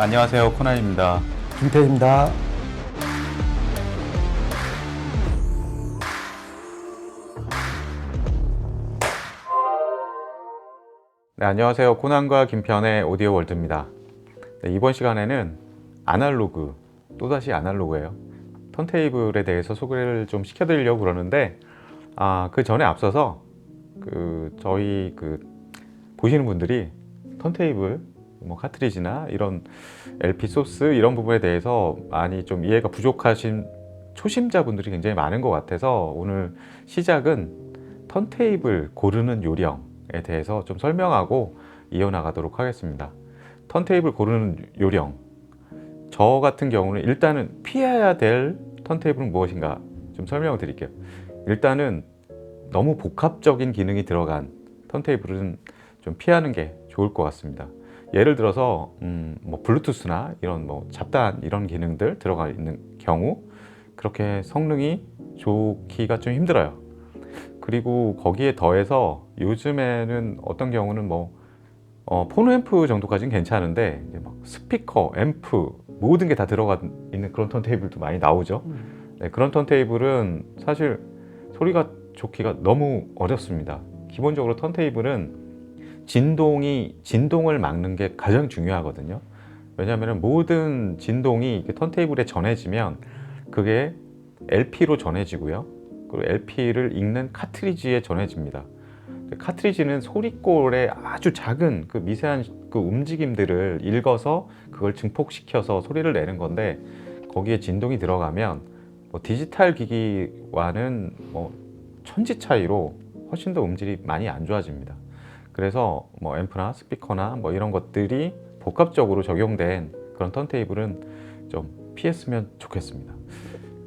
안녕하세요. 코난입니다. 김태입니다. 네, 안녕하세요. 코난과 김편의 오디오 월드입니다. 네, 이번 시간에는 아날로그, 또다시 아날로그예요. 턴테이블에 대해서 소개를 좀 시켜드리려고 그러는데, 아, 그 전에 앞서서 그 저희 그 보시는 분들이 턴테이블, 뭐 카트리지나 이런 LP 소스 이런 부분에 대해서 많이 좀 이해가 부족하신 초심자분들이 굉장히 많은 것 같아서 오늘 시작은 턴테이블 고르는 요령에 대해서 좀 설명하고 이어나가도록 하겠습니다. 턴테이블 고르는 요령. 저 같은 경우는 일단은 피해야 될 턴테이블은 무엇인가 좀 설명을 드릴게요. 일단은 너무 복합적인 기능이 들어간 턴테이블은 좀 피하는 게 좋을 것 같습니다. 예를 들어서 음, 뭐 블루투스나 이런 뭐 잡다한 이런 기능들 들어가 있는 경우 그렇게 성능이 좋기가 좀 힘들어요. 그리고 거기에 더해서 요즘에는 어떤 경우는 뭐 어, 폰 앰프 정도까지는 괜찮은데 이제 막 스피커, 앰프 모든 게 다 들어가 있는 그런 턴테이블도 많이 나오죠. 네, 그런 턴테이블은 사실 소리가 좋기가 너무 어렵습니다. 기본적으로 턴테이블은 진동이 진동을 막는 게 가장 중요하거든요. 왜냐하면 모든 진동이 턴테이블에 전해지면 그게 LP로 전해지고요. 그리고 LP를 읽는 카트리지에 전해집니다. 카트리지는 소리꼴의 아주 작은 그 미세한 그 움직임들을 읽어서 그걸 증폭시켜서 소리를 내는 건데 거기에 진동이 들어가면 뭐 디지털 기기와는 뭐 천지 차이로 훨씬 더 음질이 많이 안 좋아집니다. 그래서 뭐 앰프나 스피커나 뭐 이런 것들이 복합적으로 적용된 그런 턴테이블은 좀 피했으면 좋겠습니다.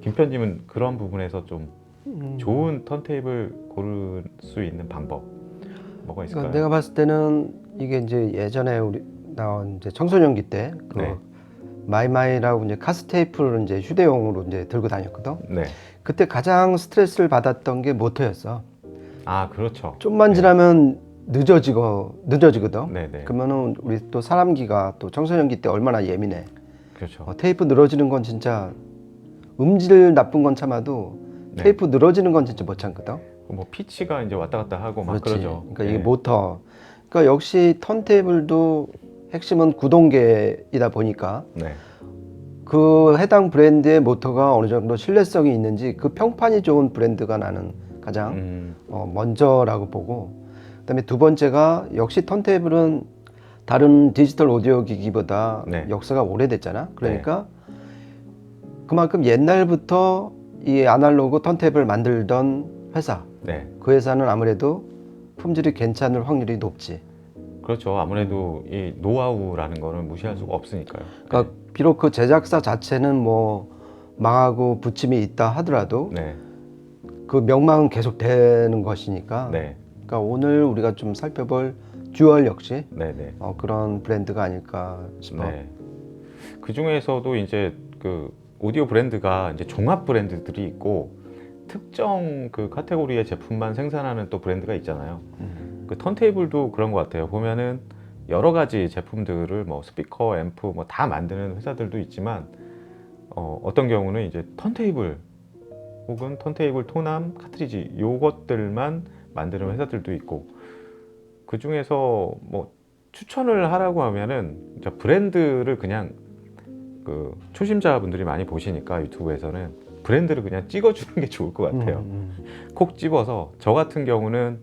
김편님은 그런 부분에서 좀 음. 좋은 턴테이블 고를 수 있는 방법 뭐가 있을까요? 그러니까 내가 봤을 때는 이게 이제 예전에 우리 나온 이제 청소년기 때그 네. 마이마이라고 이제 카스테이프를 이제 휴대용으로 이제 들고 다녔거든. 네. 그때 가장 스트레스를 받았던 게 모터였어. 아 그렇죠. 좀만 지나면 늦어지고 늦어지거든. 네네. 그러면은 우리 또 사람기가 또 청소년기 때 얼마나 예민해. 그렇죠. 어, 테이프 늘어지는 건 진짜 음질 나쁜 건 참아도 네. 테이프 늘어지는 건 진짜 못 참거든. 뭐 피치가 이제 왔다 갔다 하고 막 그렇지. 그러죠. 그러니까 이게 네. 모터. 그러니까 역시 턴테이블도 핵심은 구동계이다 보니까 네. 그 해당 브랜드의 모터가 어느 정도 신뢰성이 있는지 그 평판이 좋은 브랜드가 나는 가장 음, 어, 먼저라고 보고 그 다음에 두 번째가 역시 턴테이블은 다른 디지털 오디오 기기보다 네. 역사가 오래됐잖아. 그러니까 그만큼 옛날부터 이 아날로그 턴테이블 만들던 회사 네. 그 회사는 아무래도 품질이 괜찮을 확률이 높지. 그렇죠. 아무래도 이 노하우라는 거는 무시할 수가 없으니까요. 그러니까 비록 그 제작사 자체는 뭐 망하고 부침이 있다 하더라도 네. 그 명망은 계속 되는 것이니까. 네. 그러니까 오늘 우리가 좀 살펴볼 듀얼 역시 네. 네. 어, 그런 브랜드가 아닐까 싶어. 네. 그 중에서도 이제 그 오디오 브랜드가 이제 종합 브랜드들이 있고 특정 그 카테고리의 제품만 생산하는 또 브랜드가 있잖아요. 음. 그 턴테이블도 그런 것 같아요. 보면은 여러 가지 제품들을 뭐 스피커, 앰프 뭐 다 만드는 회사들도 있지만 어, 어떤 경우는 이제 턴테이블 혹은 턴테이블 토남, 카트리지 요것들만 만드는 회사들도 있고 그 중에서 뭐 추천을 하라고 하면은 브랜드를 그냥 그 초심자분들이 많이 보시니까 유튜브에서는 브랜드를 그냥 찍어주는 게 좋을 것 같아요. 음, 콕 집어서 저 같은 경우는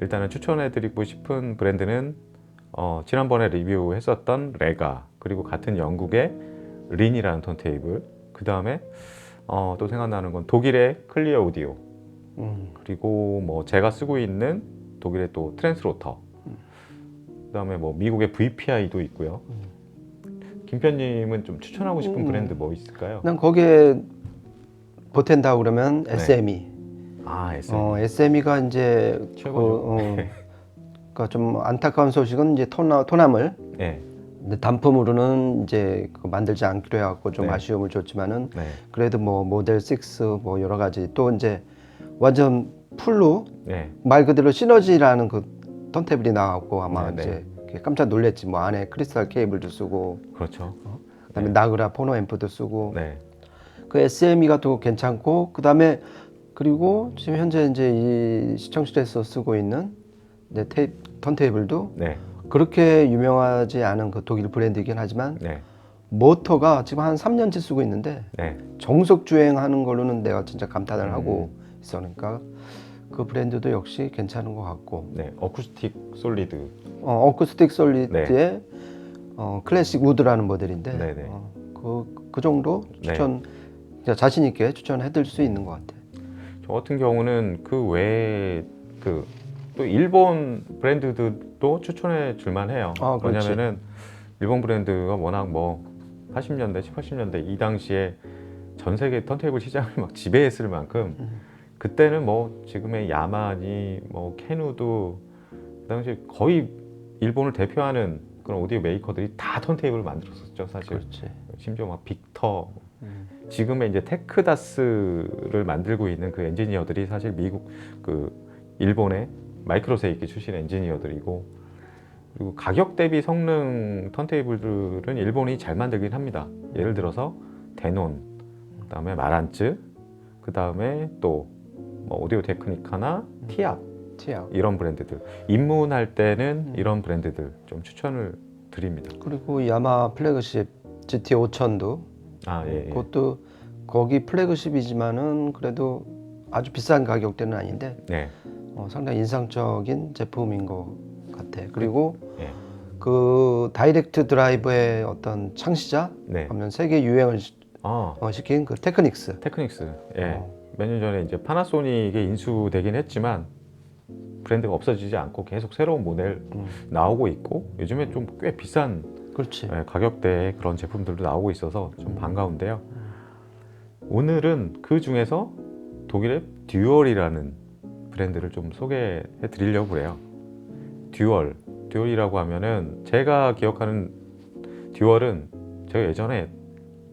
일단은 추천해드리고 싶은 브랜드는 어, 지난번에 리뷰했었던 레가 그리고 같은 영국의 린이라는 턴테이블 그 다음에 어, 또 생각나는 건 독일의 클리어 오디오 음. 그리고 뭐 제가 쓰고 있는 독일의 또 트랜스로터 그 다음에 뭐 미국의 VPI도 있고요 김편님은 좀 추천하고 싶은 음. 브랜드 뭐 있을까요? 난 거기에 보탠다 그러면 네. SME. 아 SM 어, SME가 이제 최고죠. 그, 어, 그러니까 좀 안타까운 소식은 이제 토나, 토남을 네, 근데 단품으로는 이제 그 만들지 않기로 해갖고 좀 네. 아쉬움을 줬지만은 네, 그래도 뭐 모델 6뭐 여러 가지 또 이제 완전 풀로 네, 말 그대로 시너지라는 그 턴테이블이 나왔고 아마 네, 네. 이제 깜짝 놀랐지. 뭐 안에 크리스탈 케이블도 쓰고, 그렇죠. 그다음에 네. 나그라 포노 앰프도 쓰고, 네. 그 SME가 또 괜찮고, 그다음에 그리고 지금 현재 이제 이 시청실에서 쓰고 있는 이제 테이프, 턴테이블도 네. 그렇게 유명하지 않은 그 독일 브랜드이긴 하지만 네. 모터가 지금 한 3년째 쓰고 있는데 네. 정석 주행하는 걸로는 내가 진짜 감탄을 음. 하고 있어. 그러니까 그 브랜드도 역시 괜찮은 것 같고, 네. 어쿠스틱 솔리드. 어, 어쿠스틱 솔리드의 어, 클래식 우드라는 모델인데 네. 네네. 어, 그, 그 정도 네. 추천 그냥 자신 있게 추천해드릴 수 있는 것 같아. 저 같은 경우는 그 외에 그 또 일본 브랜드들도 추천해 줄만 해요. 아. 왜냐면은 일본 브랜드가 워낙 뭐 80년대, 7, 80년대 이 당시에 전 세계 턴테이블 시장을 막 지배했을 만큼 음. 그때는 뭐 지금의 야마니, 뭐 캐누도 그 당시 거의 일본을 대표하는 그런 오디오 메이커들이 다 턴테이블을 만들었었죠, 사실. 그렇지. 심지어 막 빅터, 음. 지금의 이제 테크다스를 만들고 있는 그 엔지니어들이 사실 미국 그 일본의 마이크로세이키 출신 엔지니어들이고 그리고 가격 대비 성능 턴테이블들은 일본이 잘 만들긴 합니다. 예를 들어서 데논, 그다음에 마란츠, 그다음에 또 뭐 오디오 테크니카나 티압 티아. 이런 브랜드들 입문할 때는 이런 브랜드들 좀 추천을 드립니다. 그리고 야마 플래그십 GT 5000도 아 예. 예. 그것도 거기 플래그십이지만은 그래도 아주 비싼 가격대는 아닌데 네. 어, 상당히 인상적인 제품인 것 같아. 그리고 예. 그 다이렉트 드라이브의 어떤 창시자 네. 하면 세계 유행을 시- 아 어, 시킨 그 테크닉스. 테크닉스. 예. 어. 몇 년 전에 이제 파나소닉에 인수되긴 했지만 브랜드가 없어지지 않고 계속 새로운 모델 음. 나오고 있고 요즘에 좀 꽤 비싼 그렇지. 예, 가격대의 그런 제품들도 나오고 있어서 좀 반가운데요. 오늘은 그 중에서 독일의 듀얼이라는 브랜드를 좀 소개해 드리려고 그래요. 듀얼. 듀얼이라고 하면은 제가 기억하는 듀얼은 제가 예전에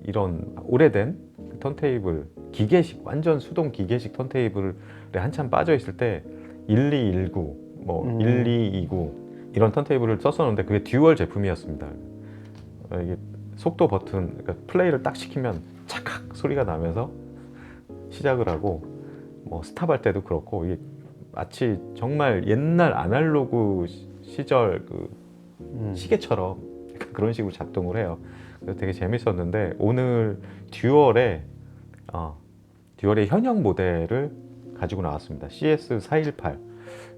이런 오래된 턴테이블 기계식 완전 수동 기계식 턴테이블에 한참 빠져 있을 때 1219, 뭐 음. 1229 이런 턴테이블을 썼었는데 그게 듀얼 제품이었습니다. 어, 이게 속도 버튼, 그러니까 플레이를 딱 시키면 착각 소리가 나면서 시작을 하고 뭐 스탑할 때도 그렇고 이게 마치 정말 옛날 아날로그 시- 시절 그 음. 시계처럼 그런 식으로 작동을 해요. 그래서 되게 재밌었는데 오늘 듀얼의 어, 듀얼의 현역 모델을 가지고 나왔습니다. CS418.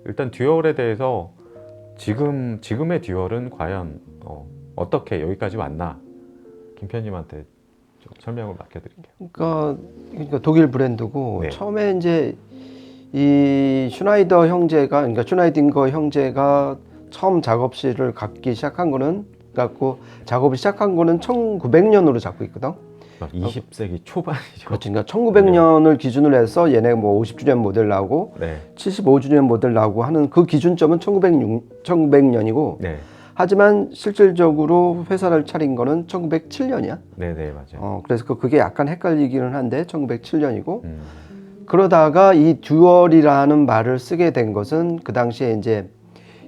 일단 듀얼에 대해서 지금 지금의 듀얼은 과연 어, 어떻게 여기까지 왔나 김편님한테 좀 설명을 맡겨드릴게요. 그러니까, 그러니까 독일 브랜드고 네. 처음에 이제 이 슈나이더 형제가 그러니까 슈나이딩거 형제가 처음 작업실을 갖기 시작한 거는 갖고 작업을 시작한 거는 1900년으로 잡고 있거든. 20세기 초반이죠. 그렇지. 그러니까 1900년을 기준으로 해서 얘네 뭐 50주년 모델 나오고 네, 75주년 모델 나오고 하는 그 기준점은 1906, 1900년이고 네, 하지만 실질적으로 회사를 차린 거는 1907년이야. 네, 네 맞아요. 어, 그래서 그- 그게 약간 헷갈리기는 한데 1907년이고 음, 그러다가 이 듀얼이라는 말을 쓰게 된 것은 그 당시에 이제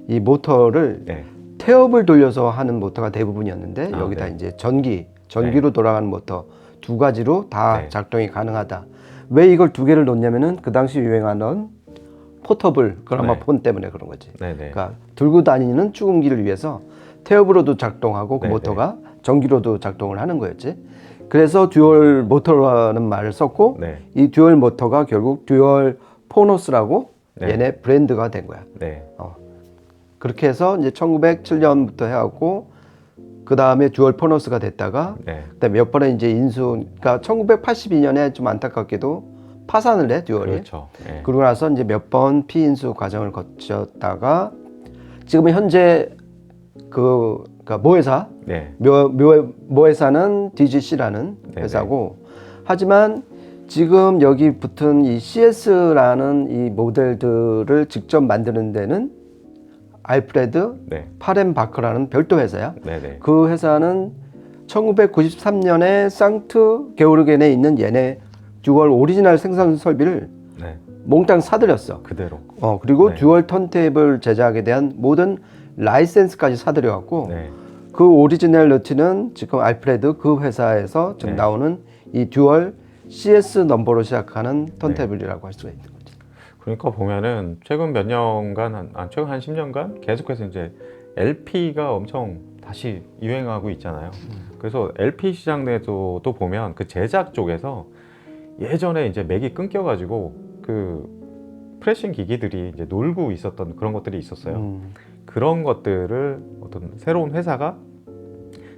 이 모터를 네, 태엽을 돌려서 하는 모터가 대부분이었는데 아, 여기다 네. 이제 전기, 전기로 돌아가는 모터 두 가지로 다 네. 작동이 가능하다. 왜 이걸 두 개를 놓냐면은 그 당시 유행하던 포터블 그라마폰 때문에 그런 거지. 네, 네, 그러니까 들고 다니는 축음기를 위해서 태엽으로도 작동하고 그 네, 모터가 전기로도 작동을 하는 거였지. 그래서 듀얼 모터라는 말을 썼고 네, 이 듀얼 모터가 결국 듀얼 포노스라고 네. 얘네 브랜드가 된 거야. 네, 그렇게 해서 이제 1907년부터 해갖고 그 다음에 듀얼 포노스가 됐다가 네, 그다음에 몇 번에 이제 인수, 그러니까 1982년에 좀 안타깝게도 파산을 해 듀얼이. 그렇죠. 네. 그러고 나서 이제 몇 번 피인수 과정을 거쳤다가 지금은 현재 그 그러니까 모회사 네, 묘, 묘, 모회사는 DGC라는 네네. 회사고 하지만 지금 여기 붙은 이 CS라는 이 모델들을 직접 만드는 데는 알프레드 네, 파렌바크라는 별도 회사야. 네, 네, 그 회사는 1993년에 상트 게오르겐에 있는 얘네 듀얼 오리지널 생산 설비를 네, 몽땅 사들였어. 그대로. 어, 그리고 네. 듀얼 턴테이블 제작에 대한 모든 라이센스까지 사들여갖고 네. 그 오리지널 너티는 지금 알프레드 그 회사에서 지금 네. 나오는 이 듀얼 CS 넘버로 시작하는 턴테이블이라고 할 수가 있는 거죠. 그러니까 보면은 최근 몇 년간 한 아, 최근 한 10년간 계속해서 이제 LP가 엄청 다시 유행하고 있잖아요. 그래서 LP 시장 내에서도 보면 그 제작 쪽에서 예전에 이제 맥이 끊겨가지고 그 프레싱 기기들이 이제 놀고 있었던 그런 것들이 있었어요. 음, 그런 것들을 어떤 새로운 회사가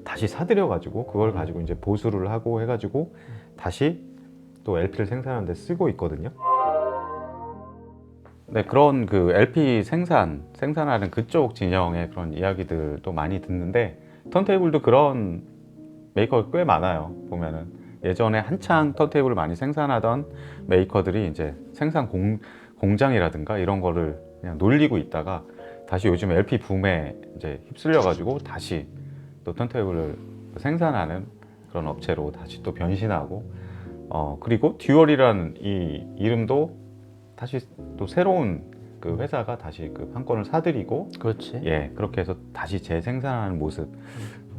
다시 사들여가지고 그걸 가지고 이제 보수를 하고 해가지고 다시 또 LP를 생산하는 데 쓰고 있거든요. 네, 그런 그 LP 생산, 생산하는 그쪽 진영의 그런 이야기들도 많이 듣는데 턴테이블도 그런 메이커가 꽤 많아요. 보면은 예전에 한창 턴테이블을 많이 생산하던 메이커들이 이제 생산 공, 공장이라든가 이런 거를 그냥 놀리고 있다가 다시 요즘 LP 붐에 이제 휩쓸려 가지고 다시 또 턴테이블을 생산하는 그런 업체로 다시 또 변신하고 어 그리고 듀얼이라는 이 이름도 다시 또 새로운 그 회사가 다시 그 판권을 사들이고 그렇지. 예 그렇게 해서 다시 재생산하는 모습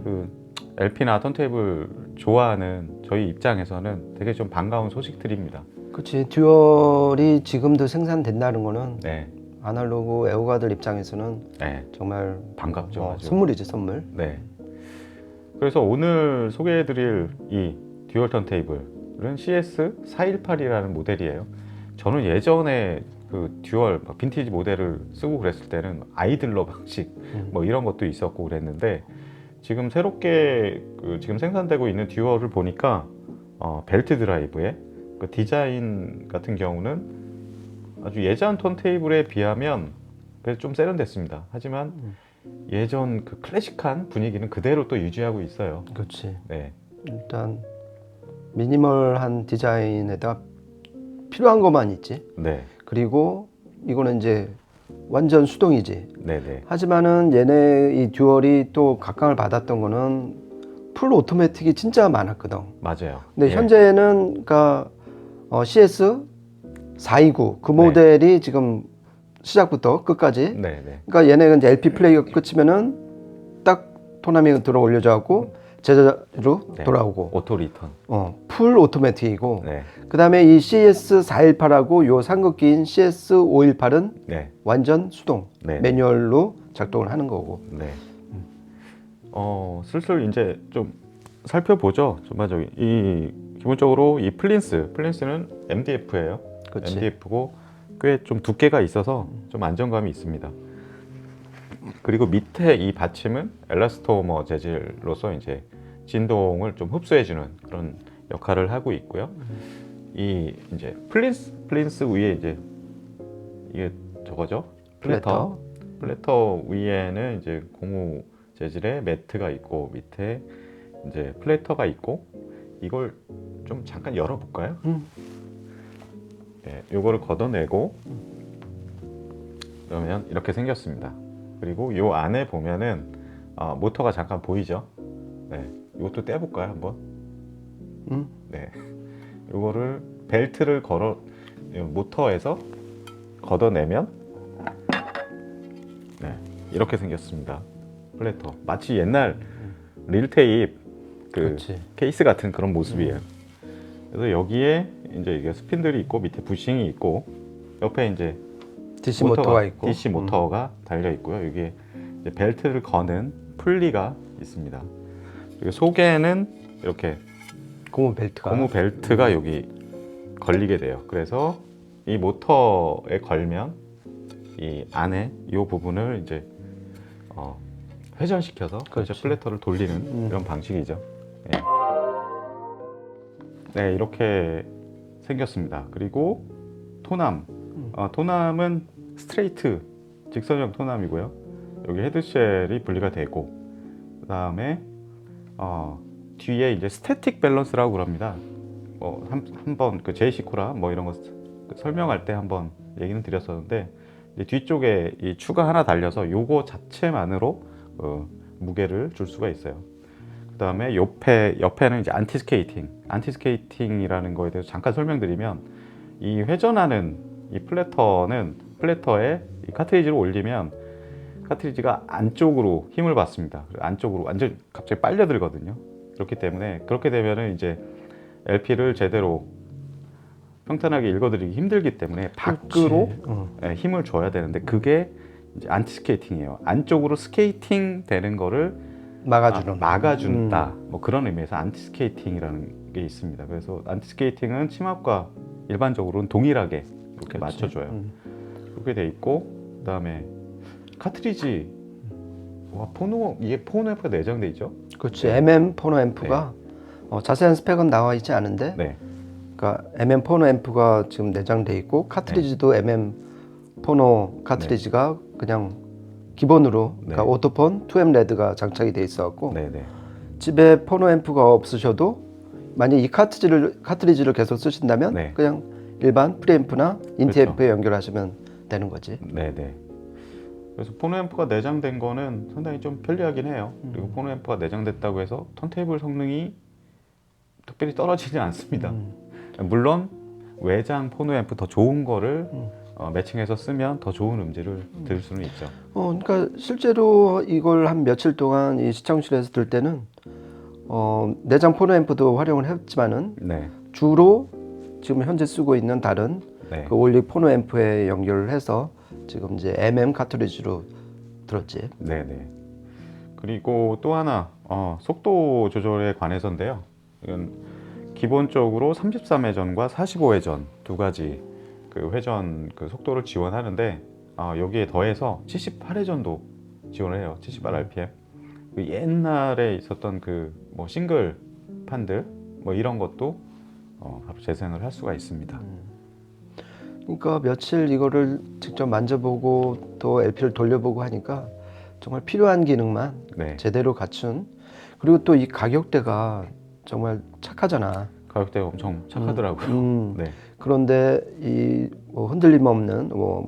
그 LP나 턴테이블 좋아하는 저희 입장에서는 되게 좀 반가운 소식들입니다. 그렇지. 듀얼이 지금도 생산된다는 거는 네, 아날로그 애호가들 입장에서는 네 정말 반갑죠. 어, 아주. 선물이지 선물. 네. 그래서 오늘 소개해드릴 이 듀얼 턴테이블은 CS 418이라는 모델이에요. 저는 예전에 그 듀얼 막 빈티지 모델을 쓰고 그랬을 때는 아이들러 방식 음. 뭐 이런 것도 있었고 그랬는데 지금 새롭게 그 지금 생산되고 있는 듀얼을 보니까 어, 벨트 드라이브의 그 디자인 같은 경우는 아주 예전 턴테이블에 비하면 그래도 좀 세련됐습니다. 하지만 예전 그 클래식한 분위기는 그대로 또 유지하고 있어요. 그렇지. 네, 일단 미니멀한 디자인에다 필요한 것만 있지. 네, 그리고 이거는 이제 완전 수동이지. 네, 네, 하지만은 얘네 이 듀얼이 또 각광을 받았던 거는 풀 오토매틱이 진짜 많았거든. 맞아요. 근데 예. 현재는 그러니까 어, CS 429 그 모델이 지금 시작부터 끝까지. 네, 네, 그러니까 얘네가 이제 LP 플레이가 끝이면은 딱 토나밍 들어 올려져 갖고 제자로 네. 돌아오고. 오토 리턴. 어, 풀 오토매틱이고. 네, 그다음에 이 CS 418하고 요 삼각기인 CS 518은 네, 완전 수동 네. 매뉴얼로 작동을 하는 거고. 네. 어, 슬슬 이제 좀 살펴보죠. 정말 저기 이 기본적으로 이 플린스, 플린스는 MDF예요. 그치. MDF고 꽤 좀 두께가 있어서 좀 안정감이 있습니다. 그리고 밑에 이 받침은 엘라스토머 재질로서 이제 진동을 좀 흡수해주는 그런 역할을 하고 있고요. 이 이제 플린스 플린스 위에 이제 이게 저거죠? 플래터. 플래터 위에는 이제 고무 재질의 매트가 있고 밑에 이제 플래터가 있고 이걸 좀 잠깐 열어볼까요? 음. 네, 요거를 걷어내고 그러면 이렇게 생겼습니다. 그리고 요 안에 보면은 어, 모터가 잠깐 보이죠? 네, 이것도 떼볼까요 한번? 음. 네, 요거를 벨트를 걸어 요 모터에서 걷어내면 네, 이렇게 생겼습니다. 플래터 마치 옛날 릴테이프 그 그렇지. 케이스 같은 그런 모습이에요. 그래서 여기에 이제 이게 스핀들이 있고 밑에 부싱이 있고 옆에 이제 DC 모터가, 있고. DC 모터가 달려 있고요. 여기에 이제 벨트를 거는 풀리가 있습니다. 그리고 속에는 이렇게 음, 고무 벨트가. 고무 벨트가 여기 걸리게 돼요. 그래서 이 모터에 걸면 이 안에 이 부분을 이제 어, 회전시켜서 그렇지. 이제 플래터를 돌리는 음. 이런 방식이죠. 예. 네, 이렇게 생겼습니다. 그리고 토남, 음. 어, 토남은 스트레이트 직선형 토남이고요. 여기 헤드쉘이 분리가 되고 그 다음에 어, 뒤에 이제 스태틱 밸런스라고 그럽니다. 뭐 뭐한번 그 제이시 코라 뭐 이런 거 스- 그 설명할 때 한번 얘기는 드렸었는데 뒤쪽에 이 추가 하나 달려서 요거 자체만으로 어, 무게를 줄 수가 있어요. 그 다음에 옆에 옆에는 이제 안티 스케이팅, 안티 스케이팅이라는 거에 대해서 잠깐 설명드리면 이 회전하는 이 플래터는 플래터에 이 카트리지를 올리면 카트리지가 안쪽으로 힘을 받습니다. 안쪽으로 완전 갑자기 빨려 들거든요. 그렇기 때문에 그렇게 되면은 이제 LP를 제대로 평탄하게 읽어드리기 힘들기 때문에 밖으로. 어. 예, 힘을 줘야 되는데 그게 이제 안티 스케이팅이에요. 안쪽으로 스케이팅 되는 거를 막아주는 아, 막아준다. 뭐 그런 의미에서 안티 스케이팅이라는 게 있습니다. 그래서 안티 스케이팅은 치맛과 일반적으로는 동일하게 이렇게 그렇지. 맞춰줘요. 음. 그렇게 돼 있고 그다음에 카트리지 와 포노 이게 포노 앰프가 내장돼 있죠? 그렇지. MM 포노 앰프가 어, 자세한 스펙은 나와 있지 않은데, 네, 그러니까 MM 포노 앰프가 지금 내장돼 있고 카트리지도 MM 포노 카트리지가 그냥 기본으로 그러니까 네. 오토폰 2M 레드가 장착이 돼 있어갖고 네, 네, 집에 포노 앰프가 없으셔도 만약 이 카트리지를 카트리지를 계속 쓰신다면 네. 그냥 일반 프리앰프나 인티 그렇죠. 연결하시면 되는 거지. 네, 네. 그래서 포노 앰프가 내장된 거는 상당히 좀 편리하긴 해요. 그리고 포노 앰프가 내장됐다고 해서 턴테이블 성능이 특별히 떨어지지 않습니다. 물론 외장 포노 앰프 더 좋은 거를 어, 매칭해서 쓰면 더 좋은 음질을 들을 수는 있죠. 어, 그러니까 실제로 이걸 한 며칠 동안 이 시청실에서 들 때는 어, 내장 포노 앰프도 활용을 했지만은 네, 주로 지금 현재 쓰고 있는 다른 네, 그 올릭 포노 앰프에 연결을 해서 지금 이제 MM 카트리지로 들었지. 네, 네. 그리고 또 하나 어, 속도 조절에 관해서인데요. 이건 기본적으로 33회전과 45회전 두 가지 그 회전 그 속도를 지원하는데 어, 여기에 더해서 78회전도 지원을 해요. 78rpm. 그 옛날에 있었던 그 뭐 싱글 판들 뭐 이런 것도 어, 재생을 할 수가 있습니다. 그러니까 며칠 이거를 직접 만져보고 또 LP를 돌려보고 하니까 정말 필요한 기능만 네. 제대로 갖춘 그리고 또 이 가격대가 정말 착하잖아. 가격대가 엄청 착하더라고요. 음, 네. 그런데 이 뭐 흔들림 없는 뭐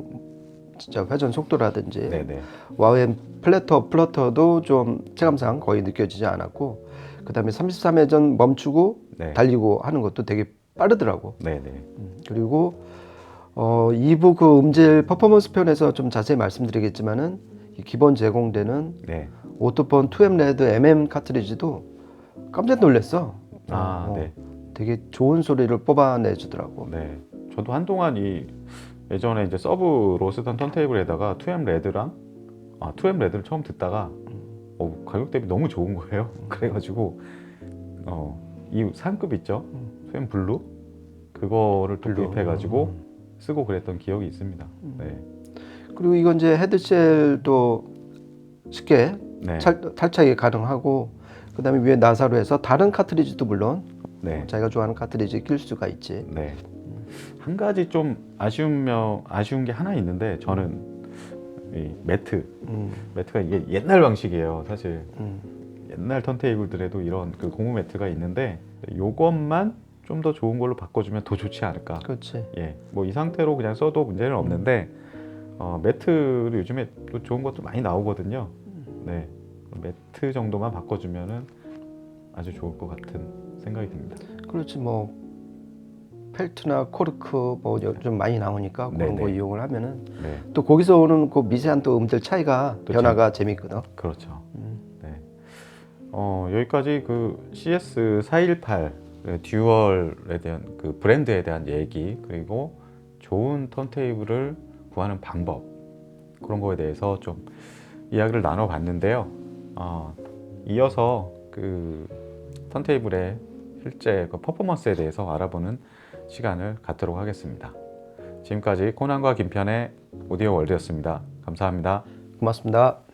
진짜 회전 속도라든지 네, 네. 와우엠 플래터 플러터도 좀 체감상 거의 느껴지지 않았고 그다음에 33회전 멈추고 네. 달리고 하는 것도 되게 빠르더라고. 네, 네. 음, 그리고 어 2부 그 음질 퍼포먼스 편에서 좀 자세히 말씀드리겠지만은 이 기본 제공되는 네. 오토폰 2M 레드 MM 카트리지도 깜짝 놀랐어. 아, 어, 네. 되게 좋은 소리를 뽑아내 주더라고. 네. 저도 한동안 이 예전에 이제 서브로 쓰던 턴테이블에다가 2M 레드랑 아 2M 레드를 처음 듣다가 어, 가격 대비 너무 좋은 거예요. 그래가지고 어 이 상급 있죠? 2M 블루 그거를 또 블루. 구입해가지고 쓰고 그랬던 기억이 있습니다. 네. 그리고 이건 이제 헤드셀도 쉽게 네. 탈, 탈착이 가능하고 그다음에 위에 나사로 해서 다른 카트리지도 물론 네. 자기가 좋아하는 카트리지 낄 수가 있지. 네. 한 가지 좀 아쉬우며 아쉬운 게 하나 있는데 저는 이 매트 음, 매트가 이게 옛날 방식이에요. 사실 음. 옛날 턴테이블들에도 이런 그 고무 매트가 있는데 요것만 좀 더 좋은 걸로 바꿔주면 더 좋지 않을까. 그렇지. 예, 뭐 이 상태로 그냥 써도 문제는 없는데 어, 매트를 요즘에 또 좋은 것도 많이 나오거든요. 네, 매트 정도만 바꿔주면은 아주 좋을 것 같은 생각이 듭니다. 그렇지 뭐 펠트나 코르크 뭐 요즘 많이 나오니까 그런 네네. 거 이용을 하면은 네, 또 거기서 오는 그 미세한 또 음들 차이가 또 변화가 재밌거든. 그렇죠. 음. 네, 어, 여기까지 그 CS 418 듀얼에 대한 그 브랜드에 대한 얘기 그리고 좋은 턴테이블을 구하는 방법 그런 거에 대해서 좀 이야기를 나눠봤는데요. 어, 이어서 그 턴테이블의 실제 그 퍼포먼스에 대해서 알아보는 시간을 갖도록 하겠습니다. 지금까지 코난과 김편의 오디오 월드였습니다. 감사합니다. 고맙습니다.